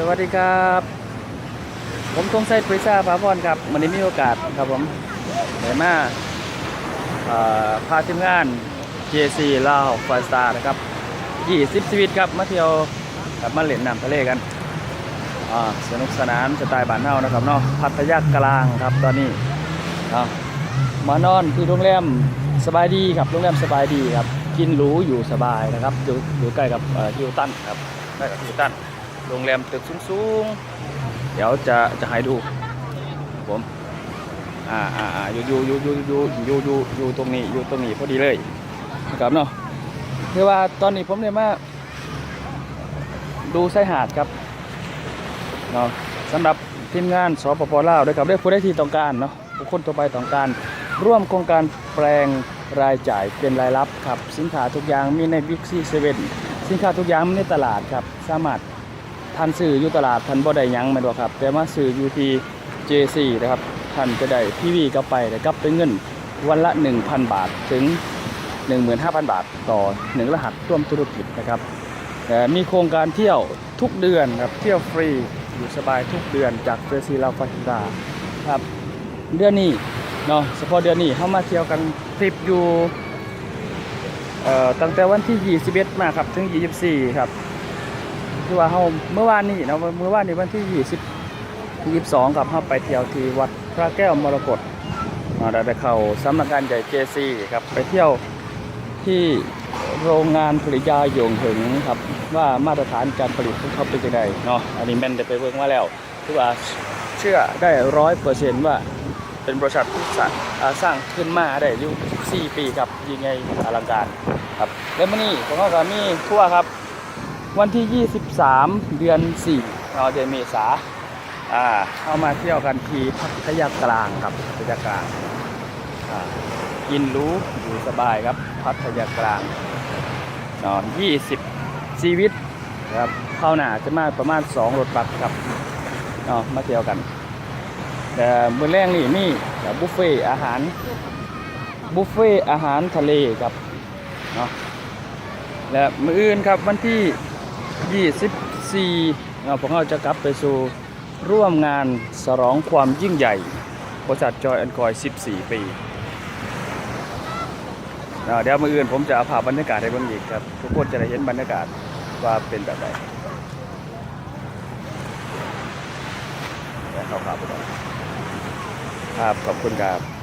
สวัสดีครับ ผมทงไซปริซาพาพรครับวันนี้มีโอกาสครับผมได้มาพาทีมงาน JC ลาวฟาสตาร์นะครับ20ชีวิตครับมาเที่ยวกับมาเล่นน้ำทะเลกันสนุกสนานสไตล์บ้านเฮานะครับเนาะพัทยากลางครับตอนนี้มานอนที่โรงแรมสบายดีครับโรงแรมสบายดีครับ กินหรูอยู่สบายนะครับอยู่อยู่ใกล้กับฮิวตันครับใกล้กับฮิวตัน โรงแรมตึกสูงๆ เดี๋ยวจะจะให้ดูผมอ่าอ่าอ่าอยู่อยู่อยู่อยู่อยู่อยู่อยู่อยู่ตรงนี้อยู่ตรงนี้พอดีเลยนะครับเนาะคือว่าตอนนี้ผมเนี่ยมาดูชายหาดครับเนาะสำหรับทีมงานสปปลาวด้วยครับได้ผู้ได้ที่ต้องการเนาะบุคคลต่อไปต้องการ ร่วมโครงการแปลงรายจ่ายเป็นรายรับครับ สินค้าทุกอย่างมีในบิ๊กซีเซเว่นสินค้าทุกอย่างมีในตลาดครับ สามารถ ท่านซื้ออยู่ตลาดท่านบ่ได้ยังม่นบ่ครับ แต่มาซื้ออยู่ที่ JC นะครับท่านจะได้ทีวีกลับไปแต่กลับเป็นเงินวันละ 1,000 บาทถึง 15,000 บาทต่อหนึ่งรหัสร่วมธุรกิจนะครับแต่มีโครงการเที่ยวทุกเดือนครับเที่ยวฟรีอยู่สบายทุกเดือนจาก JC ลาฟาชิดาครับเดือนนี้เนาะเฉพาะเดือนนี้เข้ามาเที่ยวกันทริปอยู่ตั้งแต่วันที่ 21 มาครับ ถึง 24 ครับ คือว่าเฮาเมื่อวานนี้เนาะเมื่อวานนี้วันที่ 20ที่22ครับเฮาไปเที่ยวที่วัดพระแก้วมรกตอ่าได้ไปเข้าสำนักงานใหญ่ JC ครับไปเที่ยวที่โรงงานผลิตยาหยงหึงครับว่ามาตรฐานการผลิตของเขาเป็นยังไงเนาะอันนี้แม่นได้ไปเบิ่งมาแล้วคือว่าเชื่อได้ร้อยเปอร์เซ็นต์ว่าเป็นบริษัทที่สร้างาสร้างขึ้นมาได้อยู่4ปีครับยิ่งใหญ่อลังการครับแล้วมื้อนี้ผมก็ก็มีทั่วครับ วันที่ 23 เดือน4เราเดือนเมษาอ่าเข้ามาเที่ยวกันที่พัทยากลางครับพัทยากลางอ่ากินรู้อยู่สบายครับ พัทยากลางเนาะ20ชีวิตนะครับเข้าหนาจะมาประมาณ 2 รถบัสครับเนาะมาเที่ยวกัน แต่มื้อแรกนี่มีแบบบุฟเฟ่อาหารบุฟเฟ่อาหารทะเลครับเนาะและมื้ออื่นครับวันที่ 24เราพวกเราจะกลับไปสู่ร่วมงานสรองความยิ่งใหญ่บริษัทจอยแอนคอย 14 ปีเดี๋ยวมืออื่นผมจะเอาภาพบรรยากาศให้เบิ่งอีกครับ ทุกคนจะได้เห็นบรรยากาศว่าเป็นแบบไหนเดี๋ยวเข้าภาพไปก่อนครับขอบคุณครับ